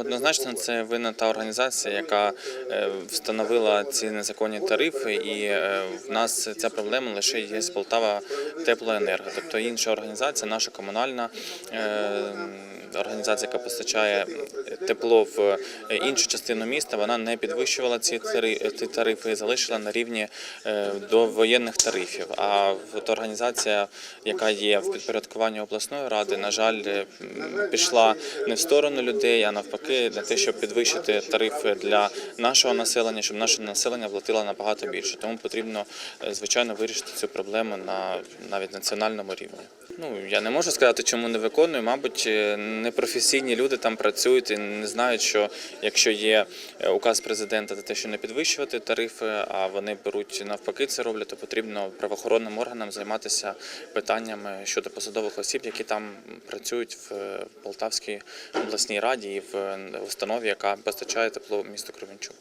Однозначно, це винна та організація, яка е, встановила ці незаконні тарифи, і е, в нас ця проблема лише є з Полтава Теплоенерго. Тобто інша організація, наша комунальна е, організація, яка постачає тепло в іншу частину міста, вона не підвищувала ці тари- тарифи і залишила на рівні е, до воєнних тарифів. А от організація, яка є в підпорядкуванні обласної ради, на жаль, е, пішла не в сторону людей, а навпаки, для те, щоб підвищити тарифи для нашого населення, щоб наше населення платило набагато більше. Тому потрібно е, звичайно вирішити цю проблему на навіть національному рівні. Ну я не можу сказати, чому не виконую. Мабуть, е, непрофесійні люди там працюють і не знають, що якщо є е, указ президента те, що не підвищувати тарифи, а вони беруть навпаки це роблять, то потрібно правоохоронним органам займатися питаннями щодо посадових осіб, які там працюють в е, Полтавській обласній раді і в е, установі, яка постачає тепло місту Кременчук.